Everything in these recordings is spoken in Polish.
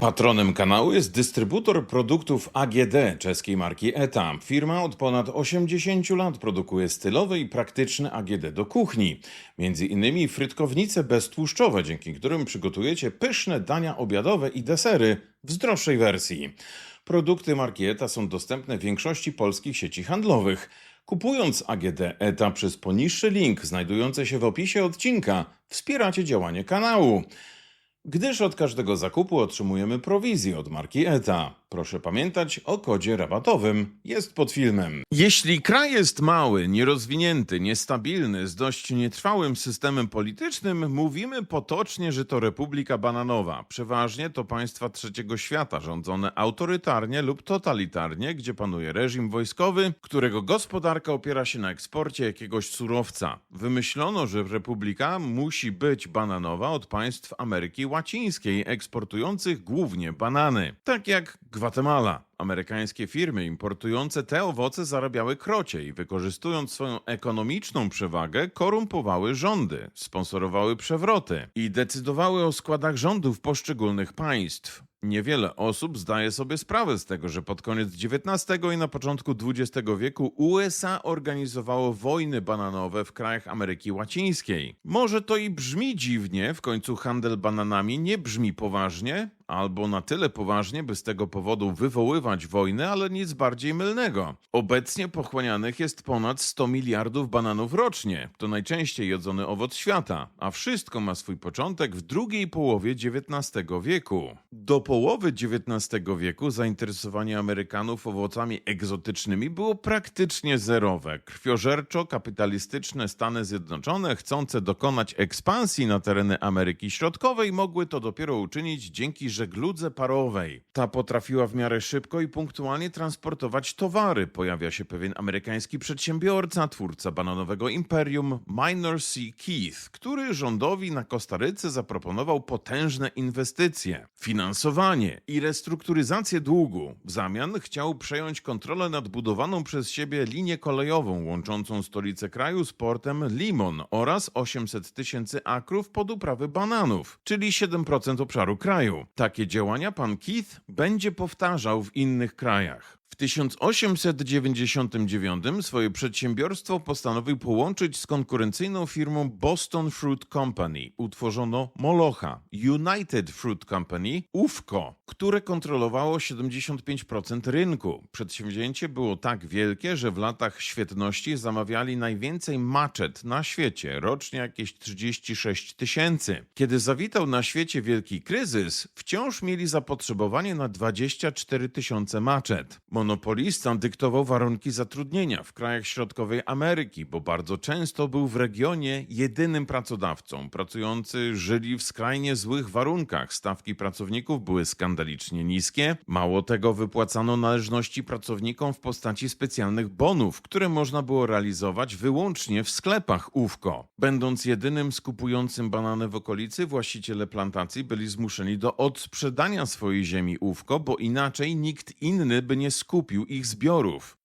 Patronem kanału jest dystrybutor produktów AGD czeskiej marki ETA. Firma od ponad 80 lat produkuje stylowe i praktyczne AGD do kuchni. Między innymi frytkownice beztłuszczowe, dzięki którym przygotujecie pyszne dania obiadowe i desery w zdroższej wersji. Produkty marki ETA są dostępne w większości polskich sieci handlowych. Kupując AGD ETA przez poniższy link znajdujący się w opisie odcinka, wspieracie działanie kanału gdyż od każdego zakupu otrzymujemy prowizję od marki ETA. Proszę pamiętać o kodzie rabatowym, jest pod filmem. Jeśli kraj jest mały, nierozwinięty, niestabilny, z dość nietrwałym systemem politycznym, mówimy potocznie, że to Republika Bananowa. Przeważnie to państwa trzeciego świata, rządzone autorytarnie lub totalitarnie, gdzie panuje reżim wojskowy, którego gospodarka opiera się na eksporcie jakiegoś surowca. Wymyślono, że Republika musi być bananowa od państw Ameryki Łacińskiej, eksportujących głównie banany. Tak jak Gwatemala. Amerykańskie firmy importujące te owoce zarabiały krocie i wykorzystując swoją ekonomiczną przewagę, korumpowały rządy, sponsorowały przewroty i decydowały o składach rządów poszczególnych państw. Niewiele osób zdaje sobie sprawę z tego, że pod koniec XIX i na początku XX wieku USA organizowało wojny bananowe w krajach Ameryki Łacińskiej. Może to i brzmi dziwnie, w końcu handel bananami nie brzmi poważnie, albo na tyle poważnie, by z tego powodu wywoływać wojny, ale nic bardziej mylnego. Obecnie pochłanianych jest ponad 100 miliardów bananów rocznie. To najczęściej jedzony owoc świata, a wszystko ma swój początek w drugiej połowie XIX wieku. Do połowy XIX wieku zainteresowanie Amerykanów owocami egzotycznymi było praktycznie zerowe. Krwiożerczo-kapitalistyczne Stany Zjednoczone, chcące dokonać ekspansji na tereny Ameryki Środkowej, mogły to dopiero uczynić dzięki żegludze parowej. Ta potrafiła w miarę szybko i punktualnie transportować towary. Pojawia się pewien amerykański przedsiębiorca, twórca bananowego imperium, Minor C. Keith, który rządowi na Kostaryce zaproponował potężne inwestycje, finansowanie i restrukturyzację długu. W zamian chciał przejąć kontrolę nad budowaną przez siebie linię kolejową łączącą stolicę kraju z portem Limon oraz 800 tysięcy akrów pod uprawy bananów, czyli 7% obszaru kraju. Takie działania pan Keith będzie powtarzał w innych krajach. W 1899 swoje przedsiębiorstwo postanowił połączyć z konkurencyjną firmą Boston Fruit Company. Utworzono Molocha, United Fruit Company, UFCO, które kontrolowało 75% rynku. Przedsięwzięcie było tak wielkie, że w latach świetności zamawiali najwięcej maczet na świecie, rocznie jakieś 36 tysięcy. Kiedy zawitał na świecie wielki kryzys, wciąż mieli zapotrzebowanie na 24 tysiące maczet. Monopolista dyktował warunki zatrudnienia w krajach środkowej Ameryki, bo bardzo często był w regionie jedynym pracodawcą. Pracujący żyli w skrajnie złych warunkach. Stawki pracowników były skandalicznie niskie. Mało tego, wypłacano należności pracownikom w postaci specjalnych bonów, które można było realizować wyłącznie w sklepach UFCO. Będąc jedynym skupującym banany w okolicy, właściciele plantacji byli zmuszeni do odsprzedania swojej ziemi UFCO, bo inaczej nikt inny by nie skupił ich zbiorów.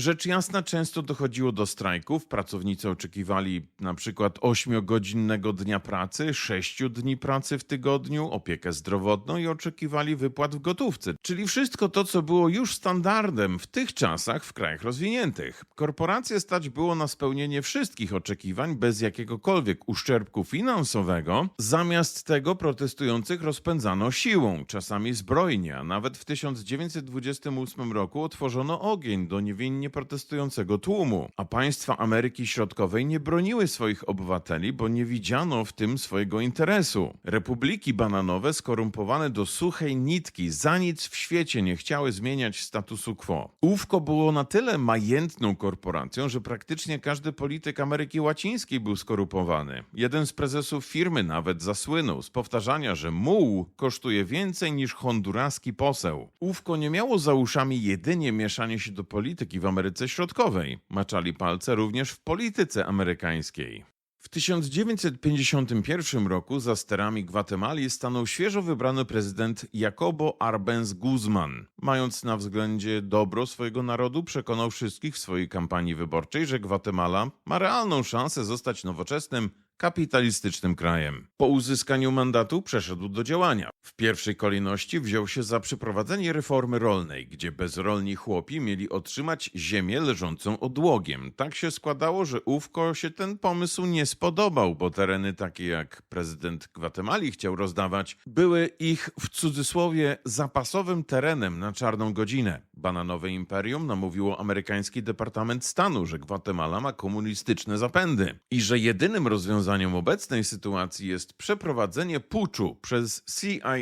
Rzecz jasna, często dochodziło do strajków. Pracownicy oczekiwali na przykład 8-godzinnego dnia pracy, 6 dni pracy w tygodniu, opiekę zdrowotną i oczekiwali wypłat w gotówce. Czyli wszystko to, co było już standardem w tych czasach w krajach rozwiniętych. Korporacje stać było na spełnienie wszystkich oczekiwań bez jakiegokolwiek uszczerbku finansowego. Zamiast tego protestujących rozpędzano siłą, czasami zbrojnie, a nawet w 1928 roku otworzono ogień do niewinnie protestującego tłumu, a państwa Ameryki Środkowej nie broniły swoich obywateli, bo nie widziano w tym swojego interesu. Republiki bananowe, skorumpowane do suchej nitki, za nic w świecie nie chciały zmieniać statusu quo. UFCO było na tyle majętną korporacją, że praktycznie każdy polityk Ameryki Łacińskiej był skorupowany. Jeden z prezesów firmy nawet zasłynął z powtarzania, że muł kosztuje więcej niż honduraski poseł. UFCO nie miało za uszami jedynie mieszanie się do polityki w Ameryce Środkowej. Maczali palce również w polityce amerykańskiej. W 1951 roku za sterami Gwatemali stanął świeżo wybrany prezydent Jacobo Arbenz Guzman. Mając na względzie dobro swojego narodu, przekonał wszystkich w swojej kampanii wyborczej, że Gwatemala ma realną szansę zostać nowoczesnym kapitalistycznym krajem. Po uzyskaniu mandatu przeszedł do działania. W pierwszej kolejności wziął się za przeprowadzenie reformy rolnej, gdzie bezrolni chłopi mieli otrzymać ziemię leżącą odłogiem. Tak się składało, że ówko się ten pomysł nie spodobał, bo tereny takie jak prezydent Gwatemali chciał rozdawać, były ich w cudzysłowie zapasowym terenem na czarną godzinę. Bananowe imperium namówiło amerykański Departament Stanu, że Gwatemala ma komunistyczne zapędy i że jedynym rozwiązaniem obecnej sytuacji jest przeprowadzenie puczu przez CIA.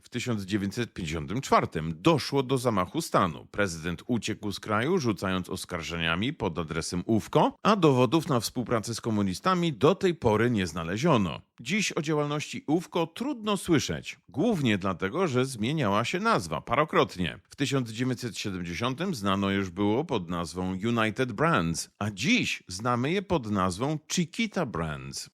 W 1954 doszło do zamachu stanu. Prezydent uciekł z kraju, rzucając oskarżeniami pod adresem UFCO, a dowodów na współpracę z komunistami do tej pory nie znaleziono. Dziś o działalności UFCO trudno słyszeć, głównie dlatego, że zmieniała się nazwa parokrotnie. W 1970 znano już było pod nazwą United Brands, a dziś znamy je pod nazwą Chiquita Brands.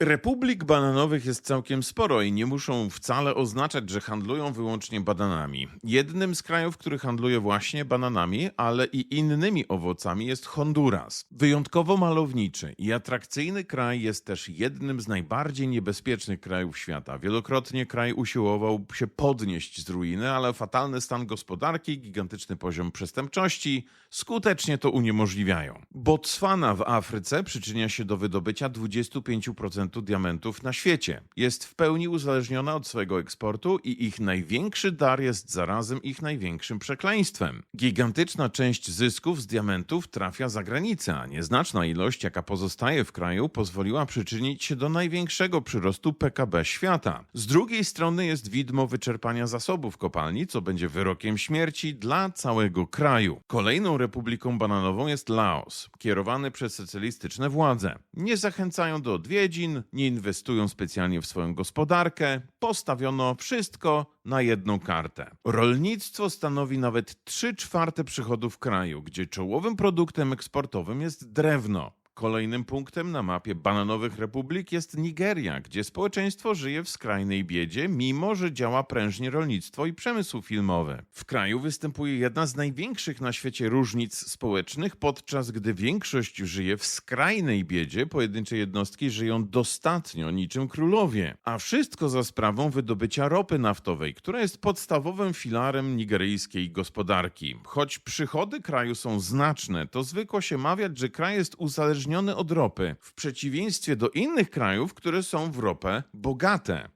Republik bananowych jest całkiem sporo i nie muszą wcale oznaczać, że handlują wyłącznie bananami. Jednym z krajów, który handluje właśnie bananami, ale i innymi owocami jest Honduras. Wyjątkowo malowniczy i atrakcyjny kraj jest też jednym z najbardziej niebezpiecznych krajów świata. Wielokrotnie kraj usiłował się podnieść z ruiny, ale fatalny stan gospodarki, gigantyczny poziom przestępczości skutecznie to uniemożliwiają. Botswana w Afryce przyczynia się do wydobycia 25% diamentów na świecie. Jest w pełni uzależniona od swojego eksportu i ich największy dar jest zarazem ich największym przekleństwem. Gigantyczna część zysków z diamentów trafia za granicę, a nieznaczna ilość, jaka pozostaje w kraju, pozwoliła przyczynić się do największego przyrostu PKB świata. Z drugiej strony jest widmo wyczerpania zasobów kopalni, co będzie wyrokiem śmierci dla całego kraju. Kolejną republiką bananową jest Laos, kierowany przez socjalistyczne władze. Nie zachęcają do odwiedzin, nie inwestują specjalnie w swoją gospodarkę, postawiono wszystko na jedną kartę. Rolnictwo stanowi nawet 3 czwarte przychodów kraju, gdzie czołowym produktem eksportowym jest drewno. Kolejnym punktem na mapie bananowych republik jest Nigeria, gdzie społeczeństwo żyje w skrajnej biedzie, mimo że działa prężnie rolnictwo i przemysł filmowy. W kraju występuje jedna z największych na świecie różnic społecznych, podczas gdy większość żyje w skrajnej biedzie, pojedyncze jednostki żyją dostatnio, niczym królowie. A wszystko za sprawą wydobycia ropy naftowej, która jest podstawowym filarem nigeryjskiej gospodarki. Choć przychody kraju są znaczne, to zwykło się mawiać, że kraj jest uzależniony uzależniony od ropy, w przeciwieństwie do innych krajów, które są w ropę bogate.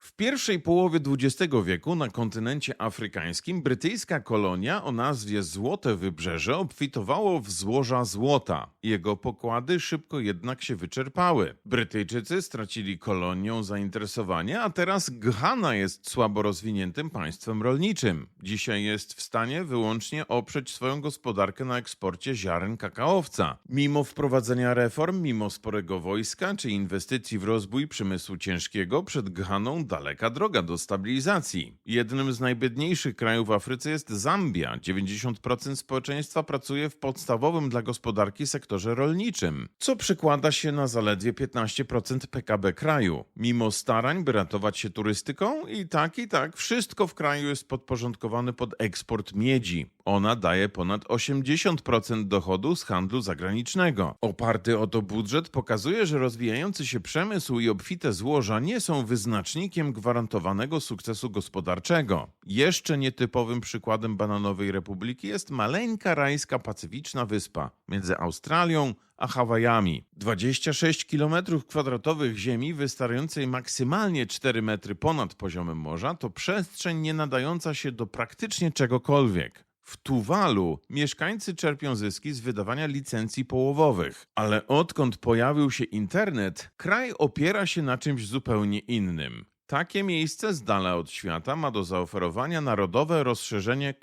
W pierwszej połowie XX wieku na kontynencie afrykańskim brytyjska kolonia o nazwie Złote Wybrzeże obfitowało w złoża złota. Jego pokłady szybko jednak się wyczerpały. Brytyjczycy stracili kolonią zainteresowanie, a teraz Ghana jest słabo rozwiniętym państwem rolniczym. Dzisiaj jest w stanie wyłącznie oprzeć swoją gospodarkę na eksporcie ziaren kakaowca. Mimo wprowadzenia reform, mimo sporego wojska czy inwestycji w rozwój przemysłu ciężkiego, przed Ghaną daleka droga do stabilizacji. Jednym z najbiedniejszych krajów w Afryce jest Zambia. 90% społeczeństwa pracuje w podstawowym dla gospodarki sektorze rolniczym, co przekłada się na zaledwie 15% PKB kraju. Mimo starań, by ratować się turystyką, i tak, i tak, wszystko w kraju jest podporządkowane pod eksport miedzi. Ona daje ponad 80% dochodu z handlu zagranicznego. Oparty o to budżet pokazuje, że rozwijający się przemysł i obfite złoża nie są wyznacznikiem gwarantowanego sukcesu gospodarczego. Jeszcze nietypowym przykładem bananowej republiki jest maleńka rajska pacyficzna wyspa między Australią a Hawajami. 26 km2 ziemi wystarającej maksymalnie 4 metry ponad poziomem morza to przestrzeń nie nadająca się do praktycznie czegokolwiek. W Tuwalu mieszkańcy czerpią zyski z wydawania licencji połowowych, ale odkąd pojawił się internet, kraj opiera się na czymś zupełnie innym. Takie miejsce z dala od świata ma do zaoferowania narodowe rozszerzenie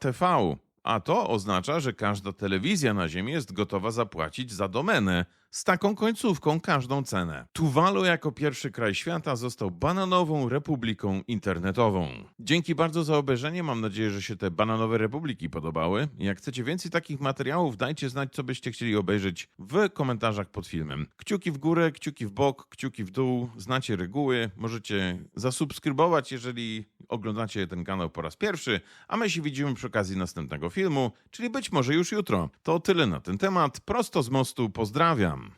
.tv, a to oznacza, że każda telewizja na Ziemi jest gotowa zapłacić za domenę z taką końcówką każdą cenę. Tuwalu jako pierwszy kraj świata został bananową republiką internetową. Dzięki bardzo za obejrzenie. Mam nadzieję, że się te bananowe republiki podobały. Jak chcecie więcej takich materiałów, dajcie znać, co byście chcieli obejrzeć w komentarzach pod filmem. Kciuki w górę, kciuki w bok, kciuki w dół. Znacie reguły. Możecie zasubskrybować, jeżeli oglądacie ten kanał po raz pierwszy, a my się widzimy przy okazji następnego filmu, czyli być może już jutro. To tyle na ten temat. Prosto z mostu pozdrawiam.